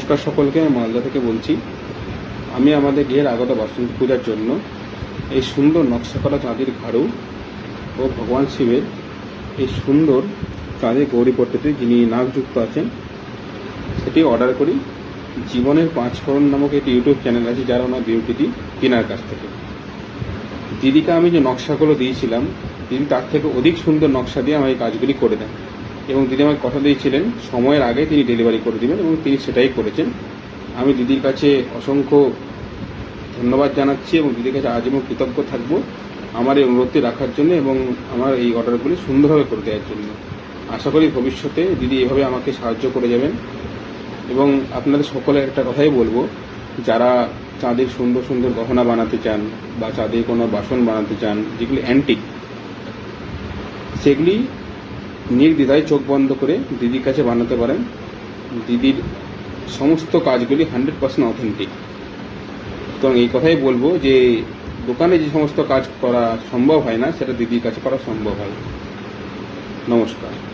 নমস্কার সকলকে আমি মালদা থেকে বলছি। আমি আমাদের বিয়ের আগত বাসন্তী পূজার জন্য এই সুন্দর নকশা করা চাঁদির ঘাড়ু ও ভগবান শিবের এই সুন্দর চাঁদের গৌরী পট্টিতে যিনি নাকযুক্ত আছেন, সেটি অর্ডার করি। জীবনের পাঁচ ফোড়ন নামক একটি ইউটিউব চ্যানেল আছে, যারা ওনার বিউটিটি কেনার কাছ থেকে। দিদিকে আমি যে নকশাগুলো দিয়েছিলাম দিদি তার থেকে অধিক সুন্দর নকশা দিয়ে আমার এই কাজগুলি করে দেন। এবং দিদি আমাকে কথা দিয়েছিলেন, সময়ের আগে তিনি ডেলিভারি করে দেবেন এবং তিনি সেটাই করেছেন। আমি দিদির কাছে অসংখ্য ধন্যবাদ জানাচ্ছি এবং দিদির কাছে আজ আজীবন কৃতজ্ঞ থাকব আমার এই অনুরোধটি রাখার জন্য এবং আমার এই অর্ডারগুলি সুন্দরভাবে করে দেওয়ার জন্য। আশা করি ভবিষ্যতে দিদি এভাবে আমাকে সাহায্য করে যাবেন। এবং আপনাদের সকলের একটা কথাই বলব, যারা চাঁদের সুন্দর সুন্দর গহনা বানাতে চান বা চাঁদের কোনো বাসন বানাতে চান, যেগুলি অ্যান্টিক সেগুলি নির্দ্বিধায় চোখ বন্ধ করে দিদির কাছে বানাতে পারেন। দিদির সমস্ত কাজগুলি হান্ড্রেড পার্সেন্ট অথেন্টিক। সুতরাং এই কথাই বলব যে, দোকানে যে সমস্ত কাজ করা সম্ভব হয় না, সেটা দিদির কাছে করা সম্ভব হয়। নমস্কার।